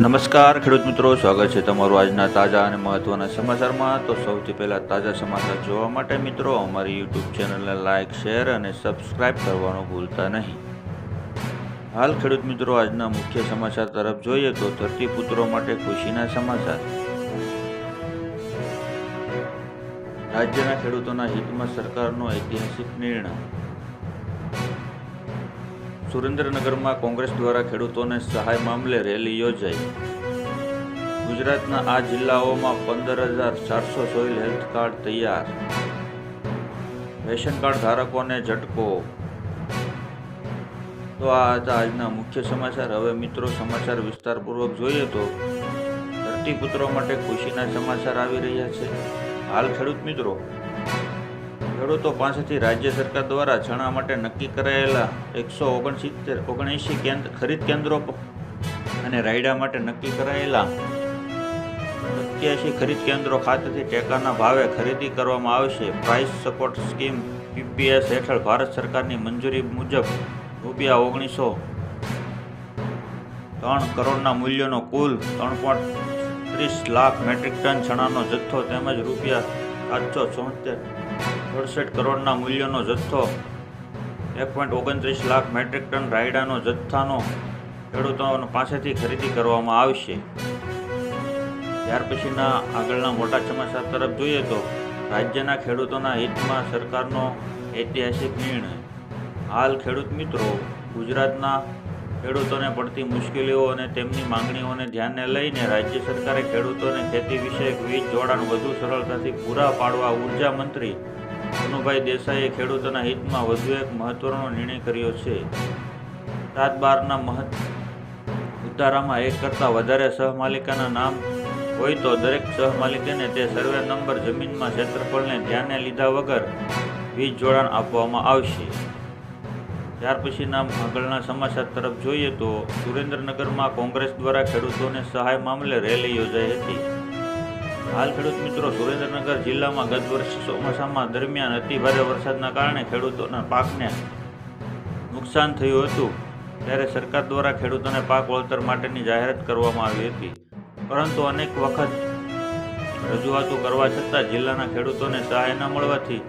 નમસ્કાર, ખેડૂત મિત્રો, સ્વાગત છે તમારું આજના તાજા અને મહત્વના સમાચારમાં. તો સૌથી પહેલાં તાજા સમાચાર જોવા માટે મિત્રો, અમારી યુટ્યુબ ચેનલને લાઇક શેર અને સબસ્ક્રાઇબ કરવાનું ભૂલતા નહીં. હાલ ખેડૂત મિત્રો, આજના મુખ્ય સમાચાર તરફ જોઈએ તો ધરતીપુત્રો માટે ખુશીના સમાચાર. રાજ્યના ખેડૂતોના હિતમાં સરકારનો ઐતિહાસિક નિર્ણય. સુરેન્દ્રનગરમાં કોંગ્રેસ દ્વારા ખેડૂતોને સહાય મામલે રેલી યોજાઈ. ગુજરાતના આ જિલ્લાઓમાં પંદર હજાર ચારસો સોઇલ હેલ્થ કાર્ડ તૈયાર. રેશન કાર્ડ ધારકોને ઝટકો. તો આ હતા આજના મુખ્ય સમાચાર. હવે મિત્રો, સમાચાર વિસ્તારપૂર્વક જોઈએ તો ધરતીપુત્રો માટે ખુશીના સમાચાર આવી રહ્યા છે. હાલ ખેડૂત મિત્રો ખેડૂતો પાસેથી રાજ્ય સરકાર દ્વારા ચણા માટે નક્કી કરાયેલા એકસો ઓગણસિત્તેર, ઓગણએંશી કેન્દ્ર, ખરીદ કેન્દ્રો અને રાયડા માટે નક્કી કરાયેલા સત્યાસી ખરીદ કેન્દ્રો ખાતેથી ટેકાના ભાવે ખરીદી કરવામાં આવશે. પ્રાઇસ સપોર્ટ સ્કીમ પીપીએસ હેઠળ ભારત સરકારની મંજૂરી મુજબ રૂપિયા ઓગણીસો ત્રણ કરોડના મૂલ્યનો કુલ ત્રણ પોઈન્ટ ત્રીસ લાખ મેટ્રિક ટન ચણાનો જથ્થો તેમજ રૂપિયા સાતસો ચોતેર અડસઠ કરોડના મૂલ્યનો જથ્થો, એક પોઈન્ટ ઓગણત્રીસ લાખ મેટ્રિક ટન રાયડાનો જથ્થાનો ખેડૂતો પાસેથી ખરીદી કરવામાં આવશે. ત્યાર પછીના આગળના મોટા સમાચાર તરફ જોઈએ તો રાજ્યના ખેડૂતોના હિતમાં સરકારનો ઐતિહાસિક નિર્ણય. હાલ ખેડૂત મિત્રો, ગુજરાતના ખેડૂતોને પડતી મુશ્કેલીઓ અને તેમની માંગણીઓને ધ્યાને લઈને રાજ્ય સરકારે ખેડૂતોને ખેતી વિષયક વીજ જોડાણ વધુ સરળતાથી પૂરા પાડવા ઊર્જા મંત્રી કનુભાઈ દેસાઈએ ખેડૂતોના હિતમાં વધુ એક મહત્વનો નિર્ણય કર્યો છે. સાત બારના મહત ઉતારામાં એક કરતાં વધારે સહમાલિકાના નામ હોય તો દરેક સહમાલિકાને તે સર્વે નંબર જમીનમાં ક્ષેત્રફળને ધ્યાને લીધા વગર વીજ જોડાણ આપવામાં આવશે. ત્યાર પછી નામ આગળના સમાચાર તરફ જોઈએ તો સુરેન્દ્રનગરમાં કોંગ્રેસ દ્વારા ખેડૂતોને સહાય મામલે રેલી યોજાઈ હતી. હાલ ખેડૂત મિત્રો સુરેન્દ્રનગર જિલ્લામાં ગત વર્ષે ચોમાસામાં દરમિયાન અતિભારે વરસાદના કારણે ખેડૂતોના પાકને નુકસાન થયું હતું. ત્યારે સરકાર દ્વારા ખેડૂતોને પાક વળતર માટેની જાહેરાત કરવામાં આવી હતી. પરંતુ અનેક વખત રજૂઆતો કરવા છતાં જિલ્લાના ખેડૂતોને સહાય ન મળવાથી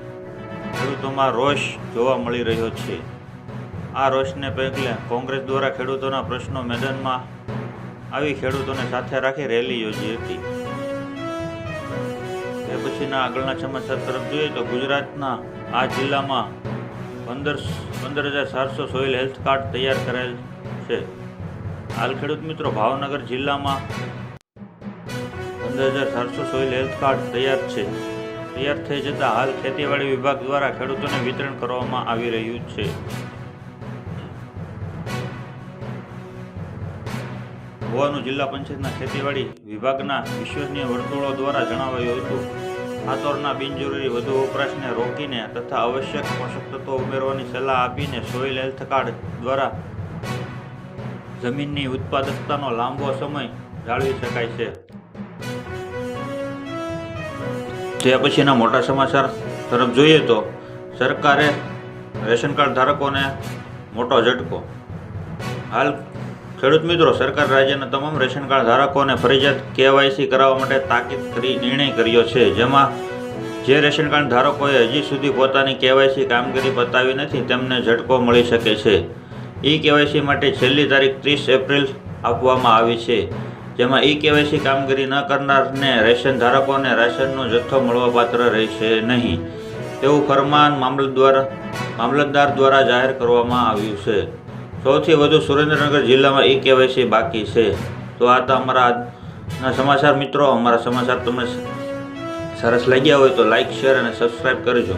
ખેડૂતોમાં રોષ જોવા મળી રહ્યો છે. આ રોષને પગલે કોંગ્રેસ દ્વારા ખેડૂતોના પ્રશ્નો મેદાનમાં આવી ખેડૂતોને સાથે રાખી રેલી યોજી હતી. તે પછીના આગળના સમાચાર તરફ જોઈએ તો ગુજરાતના આ જિલ્લામાં પંદર પંદર હજાર ચારસો સોઇલ હેલ્થ કાર્ડ તૈયાર કરાયેલ છે. હાલ ખેડૂત મિત્રો ભાવનગર જિલ્લામાં પંદર હજાર ચારસો સોઇલ હેલ્થ કાર્ડ તૈયાર છે. તૈયાર થઈ જતાં હાલ ખેતીવાડી વિભાગ દ્વારા ખેડૂતોને વિતરણ કરવામાં આવી રહ્યું છે. હોવાનું જિલ્લા પંચાયતના ખેતીવાડી વિભાગના વિશ્વસનીય વર્તુળો દ્વારા જણાવાયું હતું. ખાતરના બિનજરૂરી વધુ વપરાશને રોકીને તથા આવશ્યક પોષક તત્વો ઉમેરવાની સલાહ આપીને સોઇલ હેલ્થ કાર્ડ દ્વારા જમીનની ઉત્પાદકતાનો લાંબો સમય જાળવી શકાય છે. તે પછીના મોટા સમાચાર તરફ જોઈએ તો સરકારે રેશન કાર્ડ ધારકોને મોટો ઝટકો. હાલ ખેડૂત મિત્રો, સરકાર રાજ્યના તમામ રેશન કાર્ડ ધારકોને ફરજિયાત કેવાયસી કરાવવા માટે તાકીદ કરી નિર્ણય કર્યો છે. જેમાં જે રેશન કાર્ડ ધારકોએ હજી સુધી પોતાની કેવાયસી કામગીરી બતાવી નથી, તેમને ઝટકો મળી શકે છે. ઈ કેવાયસી માટે છેલ્લી તારીખ ત્રીસ એપ્રિલ આપવામાં આવી છે. જેમાં ઈ કેવાયસી કામગીરી ન કરનારને રેશન ધારકોને રાશનનો જથ્થો મળવાપાત્ર રહેશે નહીં. તેવું ફરમાન મામલતદાર મામલતદાર દ્વારા જાહેર કરવામાં આવ્યું છે. સૌથી વધુ સુરેન્દ્રનગર જિલ્લામાં ઈ કેવાયસી બાકી છે. તો આ તો અમારા સમાચાર મિત્રો, અમારા સમાચાર તમને સરસ લાગ્યા હોય તો લાઈક શેર અને સબસ્ક્રાઈબ કરજો.